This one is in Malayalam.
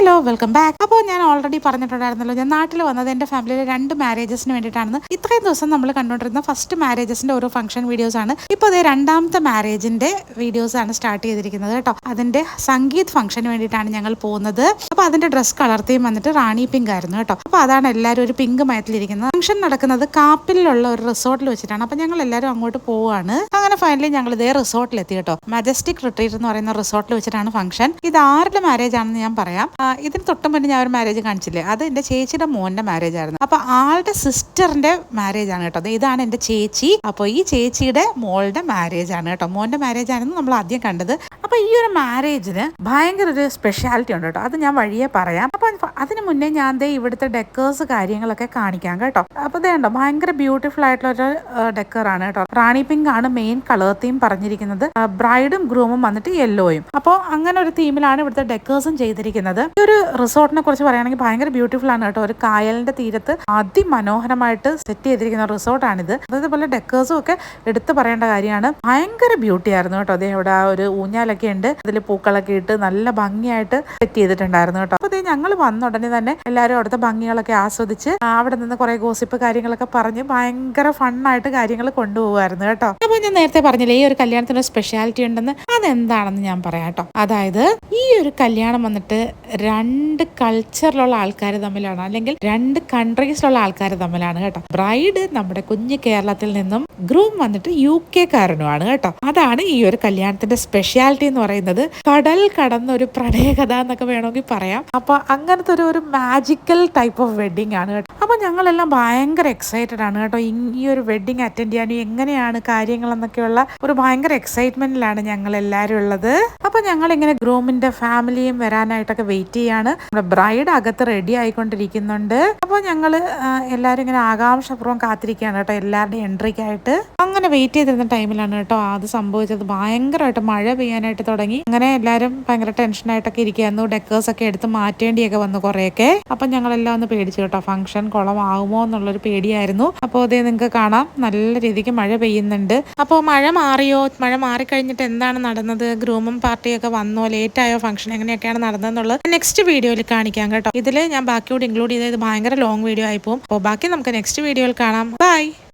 ഹലോ വെൽക്കം ബാക്ക് അപ്പോൾ ഞാൻ ഓൾറെഡി പറഞ്ഞിട്ടുണ്ടായിരുന്നല്ലോ ഞാൻ നാട്ടിൽ വന്നത് എന്റെ ഫാമിലിയിലെ രണ്ട് മാരേജസിന് വേണ്ടിയിട്ടാണെന്ന് ഇത്രയും ദിവസം നമ്മൾ കണ്ടുകൊണ്ടിരുന്ന ഫസ്റ്റ് മാരേജസിന്റെ ഓരോ ഫംഗ്ഷൻ വീഡിയോസ് ആണ്. ഇപ്പോൾ അതേ രണ്ടാമത്തെ മാരേജിന്റെ വീഡിയോസ് ആണ് സ്റ്റാർട്ട് ചെയ്തിരിക്കുന്നത് കേട്ടോ. അതിന്റെ സംഗീത് ഫംഗ്ഷന് വേണ്ടിയിട്ടാണ് ഞങ്ങൾ പോകുന്നത്. അപ്പോൾ അതിന്റെ ഡ്രസ് കളർ തീം വന്നിട്ട് റാണി പിങ്ക് ആയിരുന്നു കേട്ടോ. അപ്പോൾ അതാണ് എല്ലാവരും ഒരു പിങ്ക് മയത്തിലിരിക്കുന്നത്. ഫംഗ്ഷൻ നടക്കുന്നത് കാപ്പിലുള്ള ഒരു റിസോർട്ടിൽ വെച്ചിട്ടാണ്. അപ്പോൾ ഞങ്ങൾ എല്ലാവരും അങ്ങോട്ട് പോവാണ്. അങ്ങനെ ഫൈനലി ഞങ്ങൾ ഇതേ റിസോർട്ടിൽ എത്തി കേട്ടോ. മജസ്റ്റിക് റിട്രീറ്റ് എന്ന് പറയുന്ന റിസോർട്ടിൽ വെച്ചിട്ടാണ് ഫംഗ്ഷൻ ഇത് ആരുടെ മാരേജ് ആണെന്ന് ഞാൻ പറയാം. ഇതിന് തൊട്ട് മുന്നേ ഞാൻ ഒരു മാരേജ് കാണിച്ചില്ലേ? അത് എന്റെ ചേച്ചിയുടെ മോന്റെ മാരേജ് ആയിരുന്നു. അപ്പോൾ ആളുടെ സിസ്റ്ററിന്റെ മാരേജ് ആണ് കേട്ടോ. ഇതാണ് എന്റെ ചേച്ചി. അപ്പോൾ ഈ ചേച്ചിയുടെ മോളുടെ മാരേജ് ആണ് കേട്ടോ. മോന്റെ മാരേജ് ആണെന്ന് നമ്മൾ ആദ്യം കണ്ടത്. അപ്പൊ ഈ ഒരു മാരേജിന് ഭയങ്കര ഒരു സ്പെഷ്യാലിറ്റി ഉണ്ട് കേട്ടോ. അത് ഞാൻ വഴിയെ പറയാം. അപ്പൊ അതിന് മുന്നേ ഞാൻ ദേ ഇവിടുത്തെ ഡെക്കേഴ്സ് കാര്യങ്ങളൊക്കെ കാണിക്കാം കേട്ടോ. അപ്പൊ ഇതേണ്ടോ ഭയങ്കര ബ്യൂട്ടിഫുൾ ആയിട്ടുള്ള ഒരു ഡെക്കർ ആണ് കേട്ടോ. റാണി പിങ്ക് ആണ് മെയിൻ കളർ തീം പറഞ്ഞിരിക്കുന്നത്. ബ്രൈഡും ഗ്രൂമും വന്നിട്ട് യെല്ലോയും അപ്പോൾ അങ്ങനെ ഒരു തീമിലാണ് ഇവിടുത്തെ ഡെക്കേഴ്സും ചെയ്തിരിക്കുന്നത്. ഈ ഒരു റിസോർട്ടിനെ കുറിച്ച് പറയുകയാണെങ്കിൽ ഭയങ്കര ബ്യൂട്ടിഫുൾ ആണ് കേട്ടോ. ഒരു കായലിന്റെ തീരത്ത് അതിമനോഹരമായിട്ട് സെറ്റ് ചെയ്തിരിക്കുന്ന റിസോർട്ടാണിത് അതേപോലെ ഡെക്കേഴ്സും ഒക്കെ എടുത്തു പറയേണ്ട കാര്യമാണ്. ഭയങ്കര ബ്യൂട്ടി ആയിരുന്നു കേട്ടോ. അതേ ഇവിടെ ആ ഒരു ഊഞ്ഞാലൊക്കെ ഉണ്ട് അതിൽ പൂക്കളൊക്കെ ഇട്ട് നല്ല ഭംഗിയായിട്ട് സെറ്റ് ചെയ്തിട്ടുണ്ടായിരുന്നു കേട്ടോ. അപ്പോൾ ഞങ്ങൾ വന്ന ഉടനെ തന്നെ എല്ലാവരും അവിടുത്തെ ഭംഗികളൊക്കെ ആസ്വദിച്ച് അവിടെ നിന്ന് കുറെ ഗോസിപ്പ് കാര്യങ്ങളൊക്കെ പറഞ്ഞ് ഭയങ്കര ഫണ്ണായിട്ട് കാര്യങ്ങൾ കൊണ്ടുപോകുമായിരുന്നു കേട്ടോ. അപ്പോൾ ഞാൻ നേരത്തെ പറഞ്ഞില്ലേ ഈ ഒരു കല്യാണത്തിന് സ്പെഷ്യാലിറ്റി ഉണ്ടെന്ന്? അതെന്താണെന്ന് ഞാൻ പറയാം കേട്ടോ. അതായത് ഒരു കല്യാണം വന്നിട്ട് രണ്ട് കൾച്ചറിലുള്ള ആൾക്കാർ തമ്മിലാണ്. അല്ലെങ്കിൽ രണ്ട് കൺട്രീസിലുള്ള ആൾക്കാർ തമ്മിലാണ് കേട്ടോ. ബ്രൈഡ് നമ്മുടെ കുഞ്ഞു കേരളത്തിൽ നിന്നും ഗ്രൂം വന്നിട്ട് യു കെ കാരനുമാണ് കേട്ടോ. അതാണ് ഈ ഒരു കല്യാണത്തിന്റെ സ്പെഷ്യാലിറ്റി എന്ന് പറയുന്നത്. കടൽ കടന്ന ഒരു പ്രണയകഥ എന്നൊക്കെ വേണമെങ്കിൽ പറയാം. അപ്പൊ അങ്ങനത്തെ ഒരു ഒരു മാജിക്കൽ ടൈപ്പ് ഓഫ് വെഡിങ് ആണ് കേട്ടോ. അപ്പൊ ഞങ്ങളെല്ലാം ഭയങ്കര എക്സൈറ്റഡ് ആണ് കേട്ടോ. ഈ- ഒരു വെഡ്ഡിങ് അറ്റൻഡ് ചെയ്യാനും എങ്ങനെയാണ് കാര്യങ്ങൾ എന്നൊക്കെയുള്ള ഒരു ഭയങ്കര എക്സൈറ്റ്മെന്റിലാണ് ഞങ്ങൾ എല്ലാവരും ഉള്ളത്. അപ്പൊ ഞങ്ങൾ ഇങ്ങനെ ഗ്രൂമിന്റെ ഫാമിലിയും വരാനായിട്ടൊക്കെ വെയിറ്റ് ചെയ്യാണ്. നമ്മുടെ ബ്രൈഡ് അകത്ത് റെഡി ആയിക്കൊണ്ടിരിക്കുന്നുണ്ട്. അപ്പൊ ഞങ്ങൾ എല്ലാവരും ഇങ്ങനെ ആകാംക്ഷപൂർവം കാത്തിരിക്കുകയാണ് കേട്ടോ എല്ലാവരുടെയും എൻട്രിക്കായിട്ട് അങ്ങനെ വെയിറ്റ് ചെയ്തിരുന്ന ടൈമിലാണ് കേട്ടോ അത് സംഭവിച്ചത്. ഭയങ്കരമായിട്ട് മഴ പെയ്യാനായിട്ട് തുടങ്ങി. അങ്ങനെ എല്ലാവരും ഭയങ്കര ടെൻഷനായിട്ടൊക്കെ ഇരിക്കുകയായിരുന്നു. ഡെക്കേഴ്സ് ഒക്കെ എടുത്ത് മാറ്റേണ്ടിയൊക്കെ വന്നു കുറേയൊക്കെ. അപ്പം ഞങ്ങളെല്ലാം ഒന്ന് പേടിച്ചു കേട്ടോ. ഫംഗ്ഷൻ കുളമാകുമോ എന്നുള്ളൊരു പേടിയായിരുന്നു. അപ്പോൾ അതേ നിങ്ങൾക്ക് കാണാം. നല്ല രീതിക്ക് മഴ പെയ്യുന്നുണ്ട്. അപ്പോൾ മഴ മാറിയോ? മഴ മാറിക്കഴിഞ്ഞിട്ട് എന്താണ് നടന്നത്? ഗ്രൂമും പാർട്ടിയൊക്കെ വന്നോ? ലേറ്റായോ ഫംഗ്ഷൻ എങ്ങനെയൊക്കെയാണ് നടന്നതെന്നുള്ളത് നെക്സ്റ്റ് വീഡിയോയിൽ കാണിക്കാം കേട്ടോ. ഇതിൽ ഞാൻ ബാക്കിയോട് ഇൻക്ലൂഡ് ചെയ്തത് ഭയങ്കര ലോങ് വീഡിയോ ആയി പോകും അപ്പോൾ ബാക്കി നമുക്ക് നെക്സ്റ്റ് വീഡിയോയിൽ കാണാം. ബൈ